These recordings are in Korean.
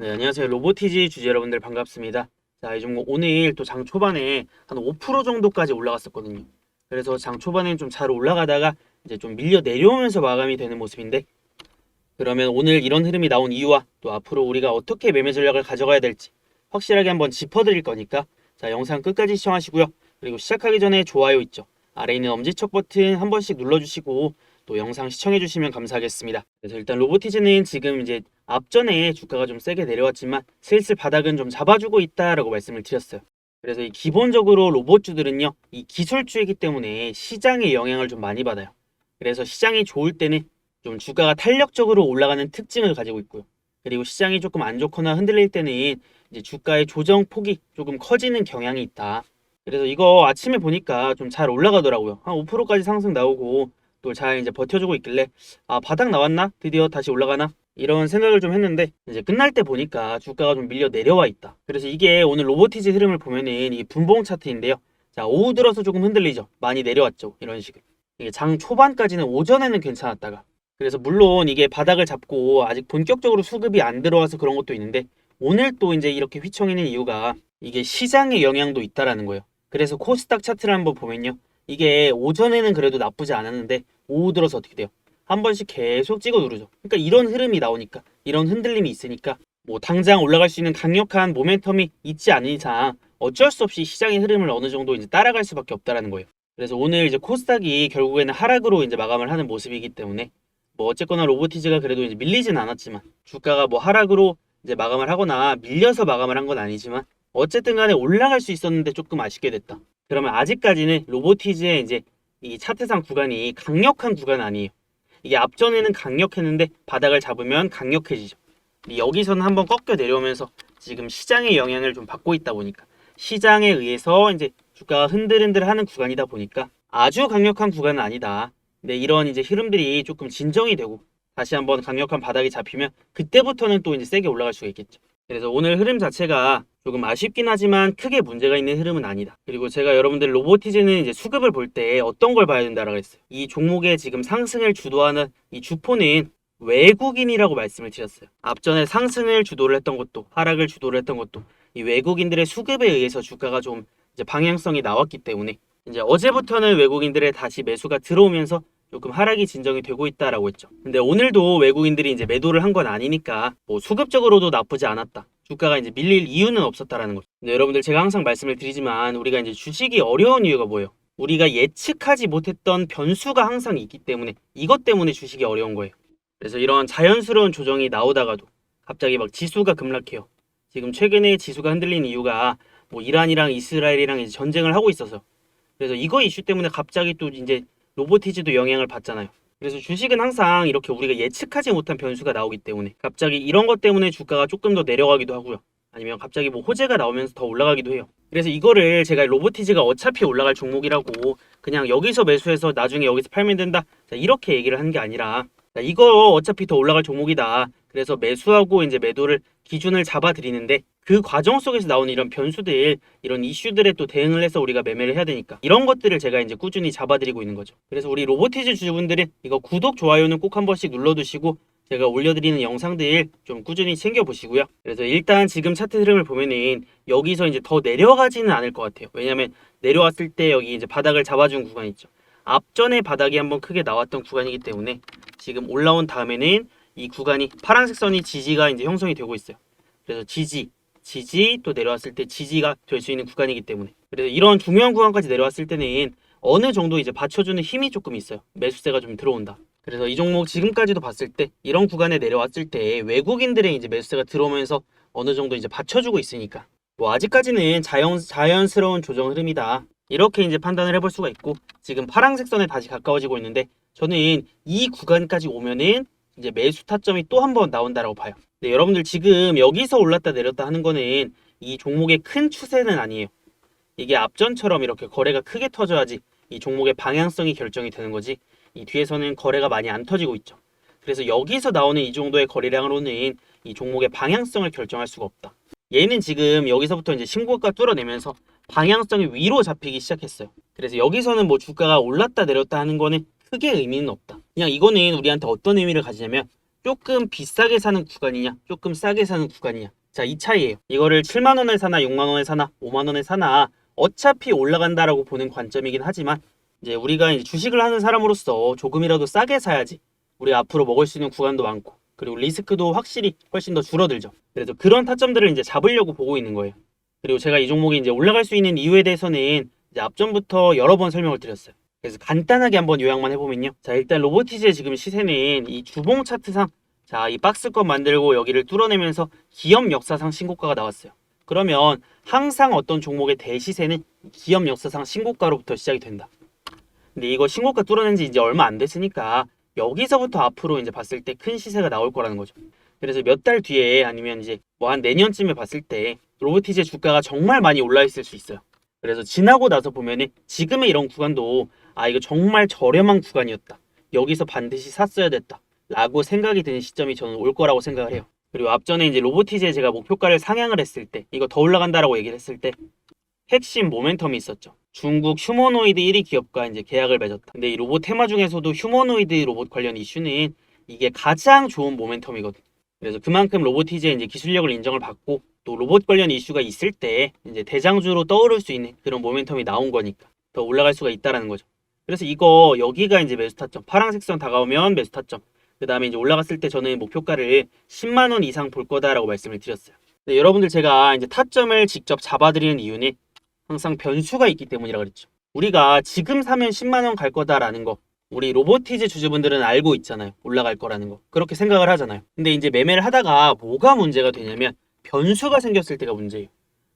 네, 안녕하세요. 로보티지 주주 여러분들 반갑습니다. 자, 이 종목 오늘 또 장 초반에 한 5% 정도까지 올라갔었거든요. 그래서 장 초반엔 좀 잘 올라가다가 이제 좀 밀려 내려오면서 마감이 되는 모습인데 그러면 오늘 이런 흐름이 나온 이유와 또 앞으로 우리가 어떻게 매매 전략을 가져가야 될지 확실하게 한번 짚어드릴 거니까 자, 영상 끝까지 시청하시고요. 그리고 시작하기 전에 좋아요 있죠. 아래 있는 엄지척 버튼 한 번씩 눌러주시고 또 영상 시청해주시면 감사하겠습니다. 그래서 일단 로보티즈는 지금 이제 앞전에 주가가 좀 세게 내려왔지만 슬슬 바닥은 좀 잡아주고 있다라고 말씀을 드렸어요. 그래서 이 기본적으로 로봇주들은요, 이 기술주이기 때문에 시장의 영향을 좀 많이 받아요. 그래서 시장이 좋을 때는 좀 주가가 탄력적으로 올라가는 특징을 가지고 있고요. 그리고 시장이 조금 안 좋거나 흔들릴 때는 이제 주가의 조정 폭이 조금 커지는 경향이 있다. 그래서 이거 아침에 보니까 좀 잘 올라가더라고요. 한 5%까지 상승 나오고 또 잘 이제 버텨주고 있길래 아 바닥 나왔나? 드디어 다시 올라가나? 이런 생각을 좀 했는데 이제 끝날 때 보니까 주가가 좀 밀려 내려와 있다. 그래서 이게 오늘 로보티즈 흐름을 보면은 이 분봉 차트인데요. 자 오후 들어서 조금 흔들리죠. 많이 내려왔죠. 이런 식으로. 이게 장 초반까지는 오전에는 괜찮았다가 그래서 물론 이게 바닥을 잡고 아직 본격적으로 수급이 안 들어와서 그런 것도 있는데 오늘 또 이제 이렇게 휘청이는 이유가 이게 시장의 영향도 있다라는 거예요. 그래서 코스닥 차트를 한번 보면요. 이게 오전에는 그래도 나쁘지 않았는데 오후 들어서 어떻게 돼요? 한 번씩 계속 찍어 누르죠. 그러니까 이런 흐름이 나오니까 이런 흔들림이 있으니까 뭐 당장 올라갈 수 있는 강력한 모멘텀이 있지 않은 이상 어쩔 수 없이 시장의 흐름을 어느 정도 이제 따라갈 수밖에 없다라는 거예요. 그래서 오늘 이제 코스닥이 결국에는 하락으로 이제 마감을 하는 모습이기 때문에 뭐 어쨌거나 로보티즈가 그래도 이제 밀리진 않았지만 주가가 뭐 하락으로 이제 마감을 하거나 밀려서 마감을 한 건 아니지만 어쨌든 간에 올라갈 수 있었는데 조금 아쉽게 됐다. 그러면 아직까지는 로보티즈의 이제 이 차트상 구간이 강력한 구간 아니에요. 이게 앞전에는 강력했는데 바닥을 잡으면 강력해지죠. 여기서는 한번 꺾여 내려오면서 지금 시장의 영향을 좀 받고 있다 보니까 시장에 의해서 이제 주가가 흔들흔들 하는 구간이다 보니까 아주 강력한 구간은 아니다. 근데 이런 이제 흐름들이 조금 진정이 되고 다시 한번 강력한 바닥이 잡히면 그때부터는 또 이제 세게 올라갈 수가 있겠죠. 그래서 오늘 흐름 자체가 조금 아쉽긴 하지만 크게 문제가 있는 흐름은 아니다. 그리고 제가 여러분들 로보티즈는 이제 수급을 볼 때 어떤 걸 봐야 된다라고 했어요. 이 종목의 지금 상승을 주도하는 이 주포는 외국인이라고 말씀을 드렸어요. 앞전에 상승을 주도를 했던 것도 하락을 주도를 했던 것도 이 외국인들의 수급에 의해서 주가가 좀 이제 방향성이 나왔기 때문에 이제 어제부터는 외국인들의 다시 매수가 들어오면서 조금 하락이 진정이 되고 있다라고 했죠. 근데 오늘도 외국인들이 이제 매도를 한 건 아니니까 뭐 수급적으로도 나쁘지 않았다. 주가가 이제 밀릴 이유는 없었다라는 거죠. 근데 여러분들 제가 항상 말씀을 드리지만 우리가 이제 주식이 어려운 이유가 뭐예요? 우리가 예측하지 못했던 변수가 항상 있기 때문에 이것 때문에 주식이 어려운 거예요. 그래서 이런 자연스러운 조정이 나오다가도 갑자기 막 지수가 급락해요. 지금 최근에 지수가 흔들리는 이유가 뭐 이란이랑 이스라엘이랑 이제 전쟁을 하고 있어서 그래서 이거 이슈 때문에 갑자기 또 이제 로보티즈도 영향을 받잖아요. 그래서 주식은 항상 이렇게 우리가 예측하지 못한 변수가 나오기 때문에 갑자기 이런 것 때문에 주가가 조금 더 내려가기도 하고요. 아니면 갑자기 뭐 호재가 나오면서 더 올라가기도 해요. 그래서 이거를 제가 로보티즈가 어차피 올라갈 종목이라고 그냥 여기서 매수해서 나중에 여기서 팔면 된다. 자, 이렇게 얘기를 하는 게 아니라 자, 이거 어차피 더 올라갈 종목이다. 그래서 매수하고 이제 매도를 기준을 잡아 드리는데 그 과정 속에서 나오는 이런 변수들, 이런 이슈들에 또 대응을 해서 우리가 매매를 해야 되니까 이런 것들을 제가 이제 꾸준히 잡아드리고 있는 거죠. 그래서 우리 로보티즈 주주분들은 이거 구독, 좋아요는 꼭 한 번씩 눌러두시고 제가 올려드리는 영상들 좀 꾸준히 챙겨보시고요. 그래서 일단 지금 차트 흐름을 보면은 여기서 이제 더 내려가지는 않을 것 같아요. 왜냐면 내려왔을 때 여기 이제 바닥을 잡아준 구간 있죠. 앞전에 바닥이 한번 크게 나왔던 구간이기 때문에 지금 올라온 다음에는 이 구간이 파란색 선이 지지가 이제 형성이 되고 있어요. 그래서 지지, 지지 또 내려왔을 때 지지가 될 수 있는 구간이기 때문에 그래서 이런 중요한 구간까지 내려왔을 때는 어느 정도 이제 받쳐주는 힘이 조금 있어요. 매수세가 좀 들어온다. 그래서 이 종목 지금까지도 봤을 때 이런 구간에 내려왔을 때 외국인들의 이제 매수세가 들어오면서 어느 정도 이제 받쳐주고 있으니까 뭐 아직까지는 자연 자연스러운 조정 흐름이다. 이렇게 이제 판단을 해볼 수가 있고 지금 파란색 선에 다시 가까워지고 있는데 저는 이 구간까지 오면은 이제 매수 타점이 또 한 번 나온다라고 봐요. 네, 여러분들 지금 여기서 올랐다 내렸다 하는 거는 이 종목의 큰 추세는 아니에요. 이게 앞전처럼 이렇게 거래가 크게 터져야지 이 종목의 방향성이 결정이 되는 거지. 이 뒤에서는 거래가 많이 안 터지고 있죠. 그래서 여기서 나오는 이 정도의 거래량으로는 이 종목의 방향성을 결정할 수가 없다. 얘는 지금 여기서부터 이제 신고가 뚫어내면서 방향성이 위로 잡히기 시작했어요. 그래서 여기서는 뭐 주가가 올랐다 내렸다 하는 거는 크게 의미는 없다. 그냥 이거는 우리한테 어떤 의미를 가지냐면 조금 비싸게 사는 구간이냐, 조금 싸게 사는 구간이냐. 자, 이 차이예요. 이거를 7만 원에 사나 6만 원에 사나 5만 원에 사나 어차피 올라간다라고 보는 관점이긴 하지만 이제 우리가 이제 주식을 하는 사람으로서 조금이라도 싸게 사야지 우리 앞으로 먹을 수 있는 구간도 많고 그리고 리스크도 확실히 훨씬 더 줄어들죠. 그래서 그런 타점들을 이제 잡으려고 보고 있는 거예요. 그리고 제가 이 종목이 이제 올라갈 수 있는 이유에 대해서는 이제 앞전부터 여러 번 설명을 드렸어요. 그래서 간단하게 한번 요약만 해보면요. 자, 일단 로보티즈의 지금 시세는 이 주봉 차트상 자, 이 박스권 만들고 여기를 뚫어내면서 기업 역사상 신고가가 나왔어요. 그러면 항상 어떤 종목의 대시세는 기업 역사상 신고가로부터 시작이 된다. 근데 이거 신고가 뚫어낸 지 이제 얼마 안 됐으니까 여기서부터 앞으로 이제 봤을 때 큰 시세가 나올 거라는 거죠. 그래서 몇 달 뒤에 아니면 이제 뭐 한 내년쯤에 봤을 때 로보티즈의 주가가 정말 많이 올라 있을 수 있어요. 그래서 지나고 나서 보면은 지금의 이런 구간도 아 이거 정말 저렴한 구간이었다. 여기서 반드시 샀어야 됐다. 라고 생각이 드는 시점이 저는 올 거라고 생각을 해요. 그리고 앞전에 이제 로보티즈에 제가 목표가를 상향을 했을 때 이거 더 올라간다라고 얘기를 했을 때 핵심 모멘텀이 있었죠. 중국 휴머노이드 1위 기업과 이제 계약을 맺었다. 근데 이 로봇 테마 중에서도 휴머노이드 로봇 관련 이슈는 이게 가장 좋은 모멘텀이거든. 그래서 그만큼 로보티즈의 이제 기술력을 인정을 받고 또 로봇 관련 이슈가 있을 때 이제 대장주로 떠오를 수 있는 그런 모멘텀이 나온 거니까 더 올라갈 수가 있다라는 거죠. 그래서 이거 여기가 이제 매수 타점, 파란색 선 다가오면 매수 타점. 그 다음에 이제 올라갔을 때 저는 목표가를 10만 원 이상 볼 거다라고 말씀을 드렸어요. 근데 여러분들 제가 이제 타점을 직접 잡아드리는 이유는 항상 변수가 있기 때문이라 그랬죠. 우리가 지금 사면 10만 원 갈 거다라는 거 우리 로보티즈 주주분들은 알고 있잖아요. 올라갈 거라는 거. 그렇게 생각을 하잖아요. 근데 이제 매매를 하다가 뭐가 문제가 되냐면 변수가 생겼을 때가 문제예요.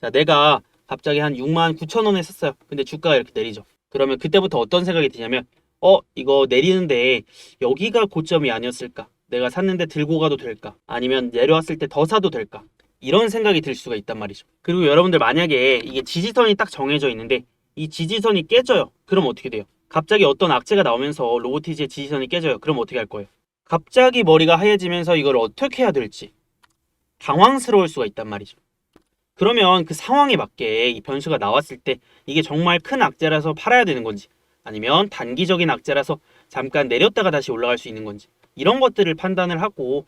자, 내가 갑자기 한 6만 9천 원에 샀어요. 근데 주가가 이렇게 내리죠. 그러면 그때부터 어떤 생각이 드냐면 어, 이거 내리는데 여기가 고점이 아니었을까? 내가 샀는데 들고 가도 될까? 아니면 내려왔을 때 더 사도 될까? 이런 생각이 들 수가 있단 말이죠. 그리고 여러분들 만약에 이게 지지선이 딱 정해져 있는데 이 지지선이 깨져요. 그럼 어떻게 돼요? 갑자기 어떤 악재가 나오면서 로보티즈의 지지선이 깨져요. 그럼 어떻게 할 거예요? 갑자기 머리가 하얘지면서 이걸 어떻게 해야 될지 당황스러울 수가 있단 말이죠. 그러면 그 상황에 맞게 이 변수가 나왔을 때 이게 정말 큰 악재라서 팔아야 되는 건지 아니면 단기적인 악재라서 잠깐 내렸다가 다시 올라갈 수 있는 건지 이런 것들을 판단을 하고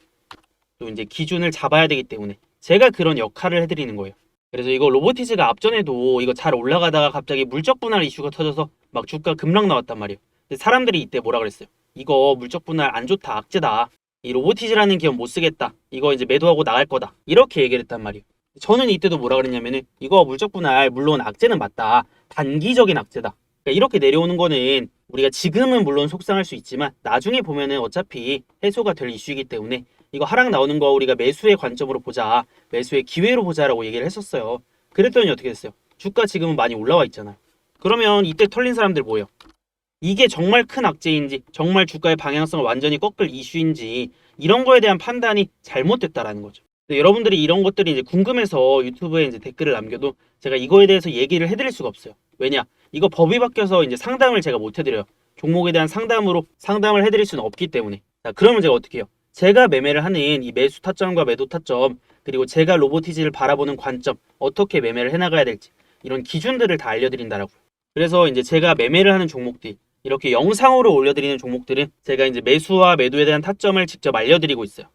또 이제 기준을 잡아야 되기 때문에 제가 그런 역할을 해드리는 거예요. 그래서 이거 로보티즈가 앞전에도 이거 잘 올라가다가 갑자기 물적 분할 이슈가 터져서 막 주가 급락 나왔단 말이에요. 근데 사람들이 이때 뭐라 그랬어요? 이거 물적 분할 안 좋다, 악재다. 이 로보티즈라는 기업 못 쓰겠다. 이거 이제 매도하고 나갈 거다. 이렇게 얘기를 했단 말이에요. 저는 이때도 뭐라 그랬냐면은 이거 물적 분할 물론 악재는 맞다. 단기적인 악재다. 그러니까 이렇게 내려오는 거는 우리가 지금은 물론 속상할 수 있지만 나중에 보면은 어차피 해소가 될 이슈이기 때문에 이거 하락 나오는 거 우리가 매수의 관점으로 보자. 매수의 기회로 보자라고 얘기를 했었어요. 그랬더니 어떻게 됐어요? 주가 지금은 많이 올라와 있잖아요. 그러면 이때 털린 사람들 뭐예요? 이게 정말 큰 악재인지 정말 주가의 방향성을 완전히 꺾을 이슈인지 이런 거에 대한 판단이 잘못됐다라는 거죠. 여러분들이 이런 것들이 이제 궁금해서 유튜브에 이제 댓글을 남겨도 제가 이거에 대해서 얘기를 해드릴 수가 없어요. 왜냐? 이거 법이 바뀌어서 이제 상담을 제가 못 해드려요. 종목에 대한 상담으로 상담을 해드릴 수는 없기 때문에. 자, 그러면 제가 어떻게 해요? 제가 매매를 하는 이 매수 타점과 매도 타점 그리고 제가 로보티즈를 바라보는 관점 어떻게 매매를 해나가야 될지 이런 기준들을 다 알려드린다라고요. 그래서 이제 제가 매매를 하는 종목들 이렇게 영상으로 올려드리는 종목들은 제가 이제 매수와 매도에 대한 타점을 직접 알려드리고 있어요.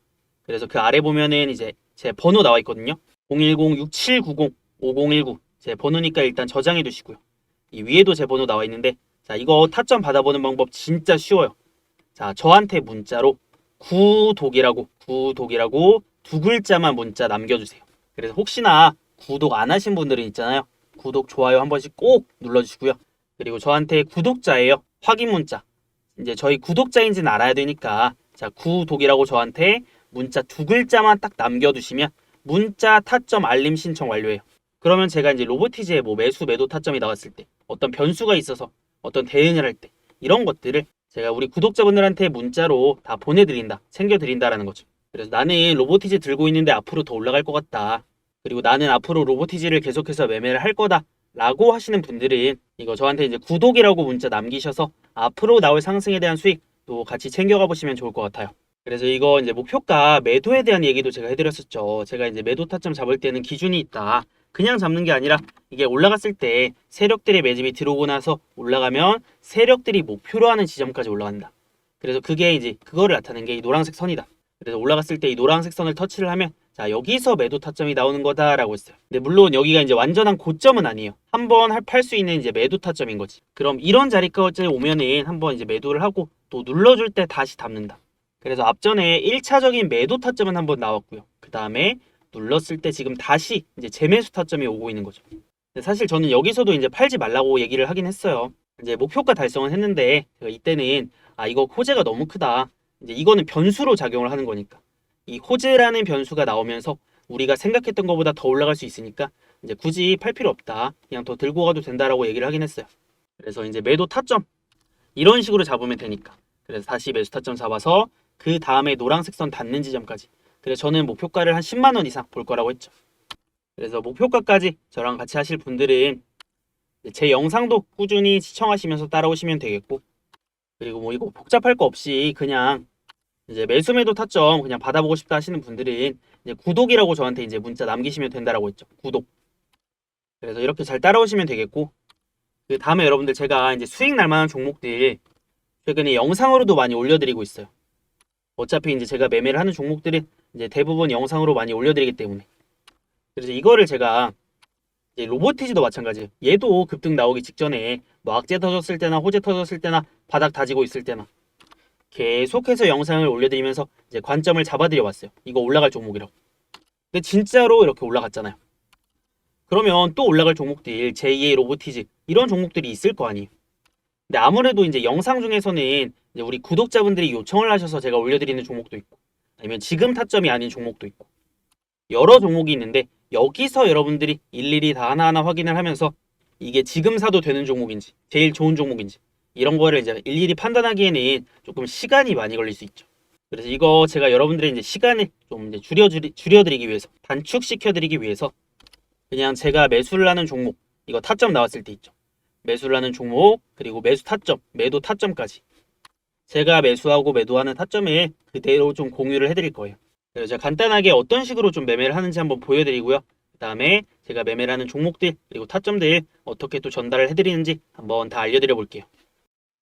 그래서 그 아래 보면은 이제 제 번호 나와 있거든요. 010-6790-5019 제 번호니까 일단 저장해 두시고요. 이 위에도 제 번호 나와 있는데 자 이거 타점 받아보는 방법 진짜 쉬워요. 자 저한테 문자로 구독이라고 구독이라고 두 글자만 문자 남겨주세요. 그래서 혹시나 구독 안 하신 분들은 있잖아요. 구독 좋아요 한 번씩 꼭 눌러주시고요. 그리고 저한테 구독자예요. 확인 문자. 이제 저희 구독자인지는 알아야 되니까 자 구독이라고 저한테 문자 두 글자만 딱 남겨두시면 문자 타점 알림 신청 완료해요. 그러면 제가 이제 로보티즈의 뭐 매수 매도 타점이 나왔을 때 어떤 변수가 있어서 어떤 대응을 할 때 이런 것들을 제가 우리 구독자분들한테 문자로 다 보내드린다, 챙겨드린다라는 거죠. 그래서 나는 로보티즈 들고 있는데 앞으로 더 올라갈 것 같다. 그리고 나는 앞으로 로보티즈를 계속해서 매매를 할 거다. 라고 하시는 분들은 이거 저한테 이제 구독이라고 문자 남기셔서 앞으로 나올 상승에 대한 수익 또 같이 챙겨가 보시면 좋을 것 같아요. 그래서 이거 이제 목표가 매도에 대한 얘기도 제가 해드렸었죠. 제가 이제 매도 타점 잡을 때는 기준이 있다. 그냥 잡는 게 아니라 이게 올라갔을 때 세력들의 매집이 들어오고 나서 올라가면 세력들이 목표로 하는 지점까지 올라간다. 그래서 그게 이제 그거를 나타낸 게 이 노란색 선이다. 그래서 올라갔을 때 이 노란색 선을 터치를 하면 자 여기서 매도 타점이 나오는 거다라고 했어요. 근데 물론 여기가 이제 완전한 고점은 아니에요. 한번 팔 수 있는 이제 매도 타점인 거지. 그럼 이런 자리까지 오면은 한번 이제 매도를 하고 또 눌러줄 때 다시 담는다. 그래서 앞전에 1차적인 매도 타점은 한번 나왔고요. 그 다음에 눌렀을 때 지금 다시 이제 재매수 타점이 오고 있는 거죠. 사실 저는 여기서도 이제 팔지 말라고 얘기를 하긴 했어요. 이제 목표가 달성은 했는데 제가 이때는 아 이거 호재가 너무 크다. 이제 이거는 변수로 작용을 하는 거니까. 이 호재라는 변수가 나오면서 우리가 생각했던 것보다 더 올라갈 수 있으니까 이제 굳이 팔 필요 없다. 그냥 더 들고 가도 된다라고 얘기를 하긴 했어요. 그래서 이제 매도 타점 이런 식으로 잡으면 되니까. 그래서 다시 매수 타점 잡아서 그 다음에 노란색 선 닿는 지점까지. 그래서 저는 목표가를 한 10만 원 이상 볼 거라고 했죠. 그래서 목표가까지 저랑 같이 하실 분들은 제 영상도 꾸준히 시청하시면서 따라오시면 되겠고 그리고 뭐 이거 복잡할 거 없이 그냥 이제 매수 매도 타점 그냥 받아보고 싶다 하시는 분들은 이제 구독이라고 저한테 이제 문자 남기시면 된다라고 했죠. 구독. 그래서 이렇게 잘 따라오시면 되겠고 그 다음에 여러분들 제가 이제 수익 날 만한 종목들 최근에 영상으로도 많이 올려드리고 있어요. 어차피 이제 제가 매매를 하는 종목들은 이제 대부분 영상으로 많이 올려드리기 때문에 그래서 이거를 제가 로보티지도 마찬가지예요. 얘도 급등 나오기 직전에 뭐 악재 터졌을 때나 호재 터졌을 때나 바닥 다지고 있을 때나 계속해서 영상을 올려드리면서 이제 관점을 잡아드려 왔어요. 이거 올라갈 종목이라고. 근데 진짜로 이렇게 올라갔잖아요. 그러면 또 올라갈 종목들 제2의 로보티즈 이런 종목들이 있을 거 아니에요. 근데 아무래도 이제 영상 중에서는 이제 우리 구독자분들이 요청을 하셔서 제가 올려드리는 종목도 있고 아니면 지금 타점이 아닌 종목도 있고 여러 종목이 있는데 여기서 여러분들이 일일이 다 하나하나 확인을 하면서 이게 지금 사도 되는 종목인지 제일 좋은 종목인지 이런 거를 이제 일일이 판단하기에는 조금 시간이 많이 걸릴 수 있죠. 그래서 이거 제가 여러분들의 이제 시간을 좀 이제 줄여드리, 줄여드리기 위해서 단축시켜드리기 위해서 그냥 제가 매수를 하는 종목 이거 타점 나왔을 때 있죠. 매수를 하는 종목 그리고 매수 타점 매도 타점까지 제가 매수하고 매도하는 타점을 그대로 좀 공유를 해드릴 거예요. 그래서 제가 간단하게 어떤 식으로 좀 매매를 하는지 한번 보여드리고요. 그 다음에 제가 매매를 하는 종목들 그리고 타점들 어떻게 또 전달을 해드리는지 한번 다 알려드려 볼게요.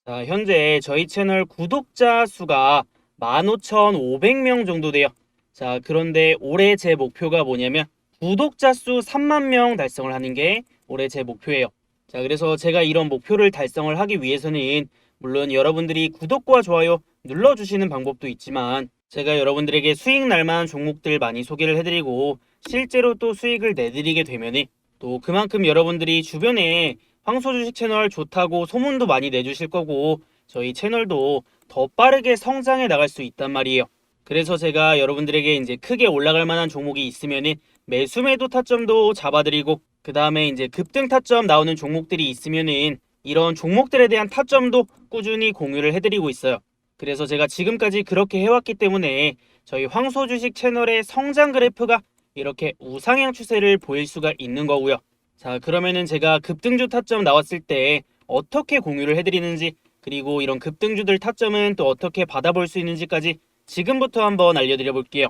자, 현재 저희 채널 구독자 수가 15,500명 정도 돼요. 자, 그런데 올해 제 목표가 뭐냐면 구독자 수 3만 명 달성을 하는 게 올해 제 목표예요. 자, 그래서 제가 이런 목표를 달성을 하기 위해서는 물론 여러분들이 구독과 좋아요 눌러주시는 방법도 있지만 제가 여러분들에게 수익 날만한 종목들 많이 소개를 해드리고 실제로 또 수익을 내드리게 되면은 또 그만큼 여러분들이 주변에 황소주식 채널 좋다고 소문도 많이 내주실 거고 저희 채널도 더 빠르게 성장해 나갈 수 있단 말이에요. 그래서 제가 여러분들에게 이제 크게 올라갈 만한 종목이 있으면은 매수 매도 타점도 잡아드리고 그 다음에 이제 급등 타점 나오는 종목들이 있으면은 이런 종목들에 대한 타점도 꾸준히 공유를 해드리고 있어요. 그래서 제가 지금까지 그렇게 해왔기 때문에 저희 황소 주식 채널의 성장 그래프가 이렇게 우상향 추세를 보일 수가 있는 거고요. 자, 그러면은 제가 급등주 타점 나왔을 때 어떻게 공유를 해드리는지 그리고 이런 급등주들 타점은 또 어떻게 받아볼 수 있는지까지 지금부터 한번 알려드려 볼게요.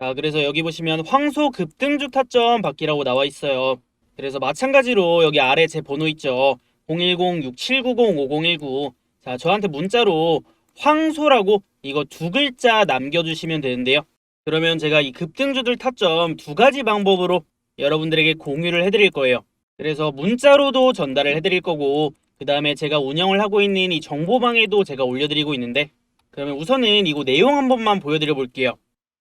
자, 그래서 여기 보시면 황소 급등주 타점 받기라고 나와 있어요. 그래서 마찬가지로 여기 아래 제 번호 있죠. 010-6790-5019. 자, 저한테 문자로 황소라고 이거 두 글자 남겨주시면 되는데요. 그러면 제가 이 급등주들 타점 두 가지 방법으로 여러분들에게 공유를 해드릴 거예요. 그래서 문자로도 전달을 해드릴 거고, 그 다음에 제가 운영을 하고 있는 이 정보방에도 제가 올려드리고 있는데, 그러면 우선은 이거 내용 한 번만 보여드려 볼게요.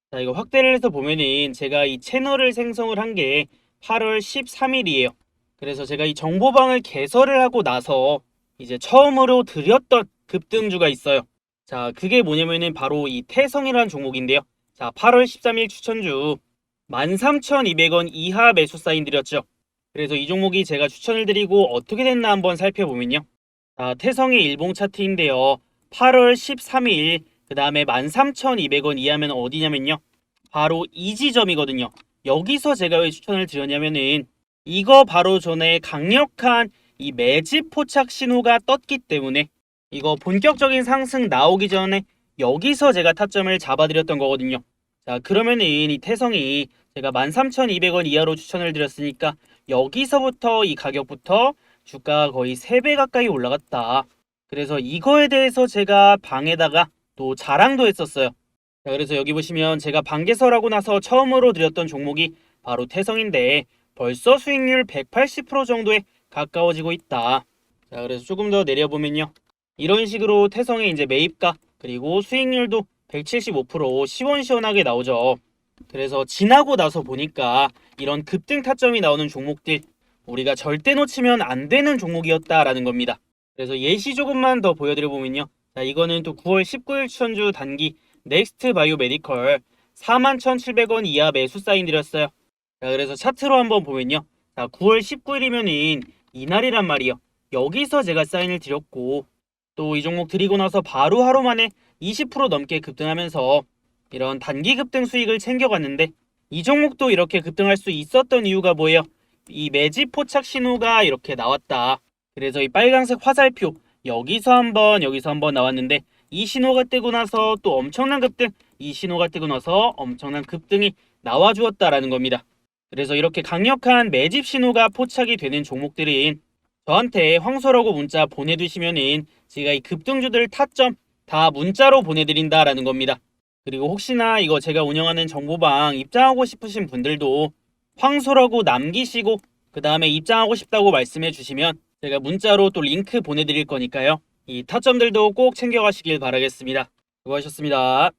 자, 이거 확대를 해서 보면은 제가 이 채널을 생성을 한 게 8월 13일이에요. 그래서 제가 이 정보방을 개설을 하고 나서 이제 처음으로 드렸던 급등주가 있어요. 자, 그게 뭐냐면은 바로 이 태성이라는 종목인데요. 자, 8월 13일 추천주 13,200원 이하 매수 사인 드렸죠. 그래서 이 종목이 제가 추천을 드리고 어떻게 됐나 한번 살펴보면요. 자, 태성의 일봉 차트인데요. 8월 13일 그 다음에 13,200원 이하면 어디냐면요. 바로 이 지점이거든요. 여기서 제가 왜 추천을 드렸냐면은 이거 바로 전에 강력한 이 매집 포착 신호가 떴기 때문에 이거 본격적인 상승 나오기 전에 여기서 제가 타점을 잡아드렸던 거거든요. 자, 그러면은 이 태성이 제가 13,200원 이하로 추천을 드렸으니까 여기서부터 이 가격부터 주가가 거의 3배 가까이 올라갔다. 그래서 이거에 대해서 제가 방에다가 또 자랑도 했었어요. 자, 그래서 여기 보시면 제가 반개설하고 나서 처음으로 드렸던 종목이 바로 태성인데 벌써 수익률 180% 정도에 가까워지고 있다. 자, 그래서 조금 더 내려보면요. 이런 식으로 태성의 이제 매입가 그리고 수익률도 175% 시원시원하게 나오죠. 그래서 지나고 나서 보니까 이런 급등 타점이 나오는 종목들 우리가 절대 놓치면 안 되는 종목이었다라는 겁니다. 그래서 예시 조금만 더 보여드려 보면요. 자, 이거는 또 9월 19일 추천주 단기 넥스트 바이오 메디컬 41,700원 이하 매수 사인 드렸어요. 자, 그래서 차트로 한번 보면요. 자, 9월 19일이면은 이날이란 말이요. 여기서 제가 사인을 드렸고 또 이 종목 드리고 나서 바로 하루 만에 20% 넘게 급등하면서 이런 단기 급등 수익을 챙겨갔는데 이 종목도 이렇게 급등할 수 있었던 이유가 뭐예요? 이 매집 포착 신호가 이렇게 나왔다. 그래서 이 빨간색 화살표 여기서 한번 여기서 한번 나왔는데 이 신호가 뜨고 나서 또 엄청난 급등 이 신호가 뜨고 나서 엄청난 급등이 나와 주었다라는 겁니다. 그래서 이렇게 강력한 매집 신호가 포착이 되는 종목들은 저한테 황소라고 문자 보내두시면은 제가 이 급등주들 타점 다 문자로 보내드린다라는 겁니다. 그리고 혹시나 이거 제가 운영하는 정보방 입장하고 싶으신 분들도 황소라고 남기시고 그 다음에 입장하고 싶다고 말씀해 주시면 제가 문자로 또 링크 보내드릴 거니까요. 이 타점들도 꼭 챙겨가시길 바라겠습니다. 수고하셨습니다.